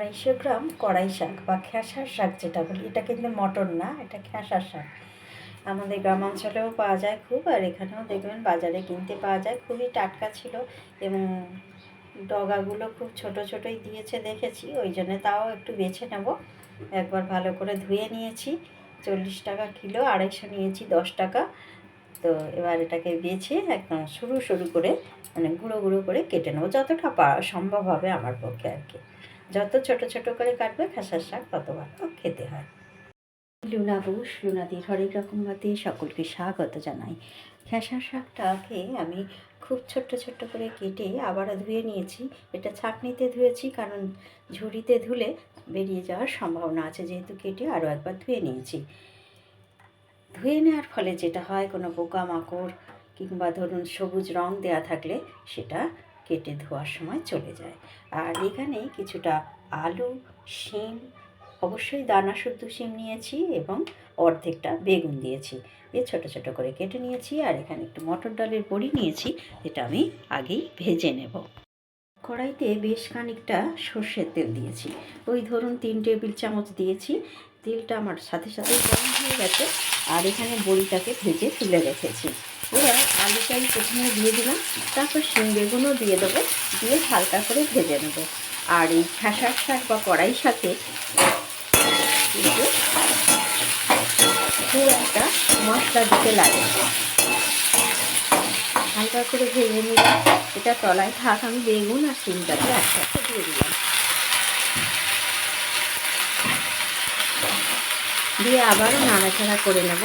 আড়াইশো গ্রাম কড়াই শাক বা খেসার শাক যেটা বলি, এটা কিন্তু মটর না, এটা খেসার শাক। আমাদের গ্রামাঞ্চলেও পাওয়া যায় খুব, আর এখানেও দেখবেন বাজারে কিনতে পাওয়া যায়, খুবই টাটকা ছিল এবং ডগাগুলো খুব ছোট ছোটই দিয়েছে দেখেছি, ওই জন্য তাও একটু বেছে নেব। একবার ভালো করে ধুয়ে নিয়েছি, চল্লিশ টাকা কিলো, আড়াইশো নিয়েছি, দশ টাকা। তো এবার এটাকে বেছে একদম সরু সরু করে মানে গুঁড়ো গুঁড়ো করে কেটে নেব, যতটা সম্ভব হবে আমার পক্ষে আর কি। যত ছোট ছোট করে কাটবে খাসার শাক তত ভালো খেতে হয়। লুনা বুস লুনাদির হরেক রকমবাদী সকলকে স্বাগত জানাই। খেসার শাকটাকে আমি খুব ছোট্ট ছোট্ট করে কেটে আবারও ধুয়ে নিয়েছি। এটা ছাঁকনিতে ধুয়েছি, কারণ ঝুড়িতে ধুলে বেরিয়ে যাওয়ার সম্ভাবনা আছে, যেহেতু কেটে আরও একবার ধুয়ে নিয়েছি। ধুয়ে নেওয়ার ফলে যেটা হয়, কোনো পোকামাকড় কিংবা ধরুন সবুজ রং দেয়া থাকলে সেটা কেটে ধোয়ার সময় চলে যায়। আর এখানে কিছুটা আলু, শিম, অবশ্যই দানা শুদ্ধ শিম নিয়েছি এবং অর্ধেকটা বেগুন দিয়েছি। দিয়ে ছোট ছোট করে কেটে নিয়েছি আর এখানে একটু মটর ডালের বড়ি নিয়েছি, যেটা আমি আগেই ভেজে নেব। কড়াইতে বেশ খানিকটা সর্ষের তেল দিয়েছি। ওই ধরুন তিন টেবিল চামচ দিয়েছি। তেলটা আমার সাথে সাথে গরম হয়ে গেছে। আর এখানে বড়িটাকে ভেজে তুলে রেখেছি। এবার আমি প্রথমে দিয়ে দিলাম, তারপর শিম বেগুনও দিয়ে দেবো, দিয়ে হালকা করে ভেজে নেব। আর এই খেসার শাক বা কড়াই শাকে কিন্তু খুব একটা মশলা দিতে লাগে হালকা করে ভেজে নিলাম, এটা তলায় থাক, আমি বেগুন আর শিমটাকে একসাথে দিয়ে দিলাম। দিয়ে আবারও নাড়াচাড়া করে নেব।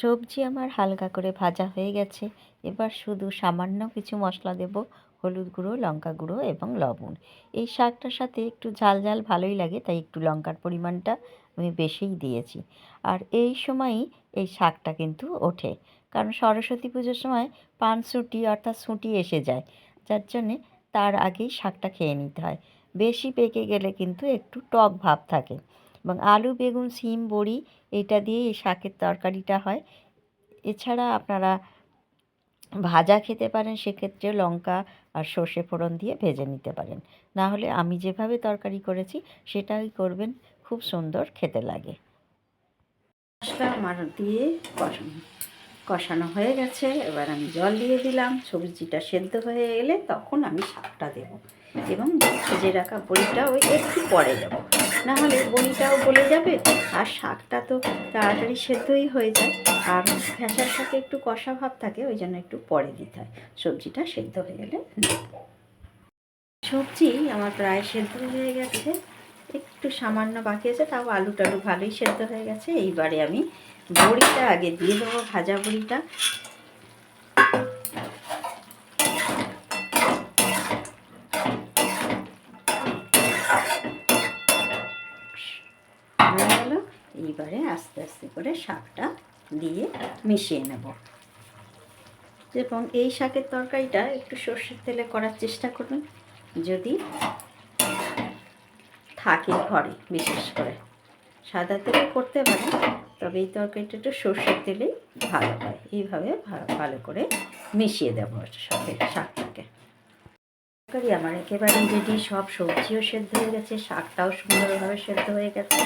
সবজি আমার হালকা করে ভাজা হয়ে গেছে। এবার শুধু সামান্য কিছু মশলা দেব, হলুদ গুঁড়ো, লঙ্কা গুঁড়ো এবং লবণ। এই শাকটার সাথে একটু ঝাল ঝাল ভালোই লাগে, তাই একটু লঙ্কার পরিমাণটা আমি বেশিই দিয়েছি। আর এই সময়ই এই শাকটা কিন্তু ওঠে। কারণ সরস্বতী পুজোর সময় পানসুটি অর্থাৎ সুঁটি এসে যায়। যার জন্যে তার আগেই শাকটা খেয়ে নিতে হয়। বেশি পেকে গেলে কিন্তু একটু টক ভাব থাকে। এবং আলু, বেগুন, শিম, বড়ি এটা দিয়ে এই শাকের তরকারিটা হয়। এছাড়া আপনারা ভাজা খেতে পারেন, সেক্ষেত্রে লঙ্কা আর সর্ষে ফোড়ন দিয়ে ভেজে নিতে পারেন। না হলে আমি যেভাবে তরকারি করেছি, সেটাই করবেন, খুব সুন্দর খেতে লাগে। মশলা আমার দিয়ে কষানো কষানো হয়ে গেছে। এবার আমি জল দিয়ে দিলাম, সবজিটা সেদ্ধ হয়ে এলে তখন আমি শাকটা দেবো। এবং ভেজে রাখা বড়িটা ওই একটু পরে দেবো। না হলে বড়িটাও গলে যাবে আর শাকটা তো তাড়াতাড়ি সেদ্ধই হয়ে যায়। আর ফ্যাঁসার শাকে একটু কষা ভাব থাকে, ওই জন্য একটু পরে দিতে হয়। সবজিটা সেদ্ধ হয়ে গেলে সবজি আমার প্রায় সেদ্ধ হয়ে গেছে। একটু সামান্য বাকি আছে, তাও আলু টালু ভালোই সেদ্ধ হয়ে গেছে। এইবারে আমি বড়িটা আগে দিয়ে দেবো, ভাজা বড়িটা হয়ে গেল এইবারে আস্তে আস্তে করে শাকটা দিয়ে মিশিয়ে নেব। এবং এই শাকের তরকারিটা একটু সর্ষের তেলে করার চেষ্টা করবেন যদি থাকে ঘরে বিশেষ করে। সাদা তেলে করতে পারেন, তবে এই তরকারিটা একটু সর্ষের তেলেই ভালো হয়। এইভাবে ভালো করে মিশিয়ে দেবো সাথে শাকটাকে। তরকারি আমার একেবারে রেডি সব সবজিও সেদ্ধ হয়ে গেছে, শাকটাও সুন্দরভাবে সেদ্ধ হয়ে গেছে।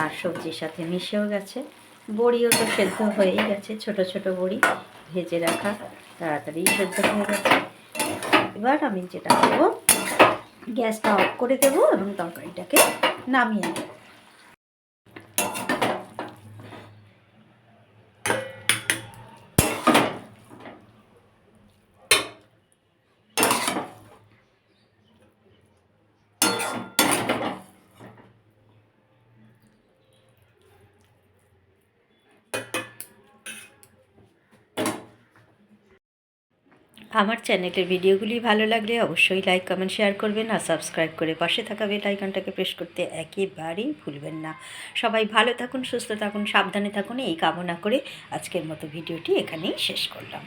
আর সবজির সাথে মিশেও গেছে। বড়িও তো সেদ্ধ হয়েই গেছে, ছোট ছোট বড়ি ভেজে রাখা তাড়াতাড়ি সেদ্ধ হয়ে গেছে। এবার আমি যেটা করব, গ্যাসটা অফ করে দেবো এবং তরকারিটাকে নামিয়ে নেব। আমার চ্যানেলের ভিডিওগুলি ভালো লাগলে অবশ্যই লাইক কমেন্ট শেয়ার করবেন আর সাবস্ক্রাইব করে পাশে থাকা বেল আইকনটাকে প্রেস করতে একেবারেই ভুলবেন না। সবাই ভালো থাকুন, সুস্থ থাকুন, সাবধানে থাকুন, এই কামনা করে আজকের মতো ভিডিওটি এখানেই শেষ করলাম।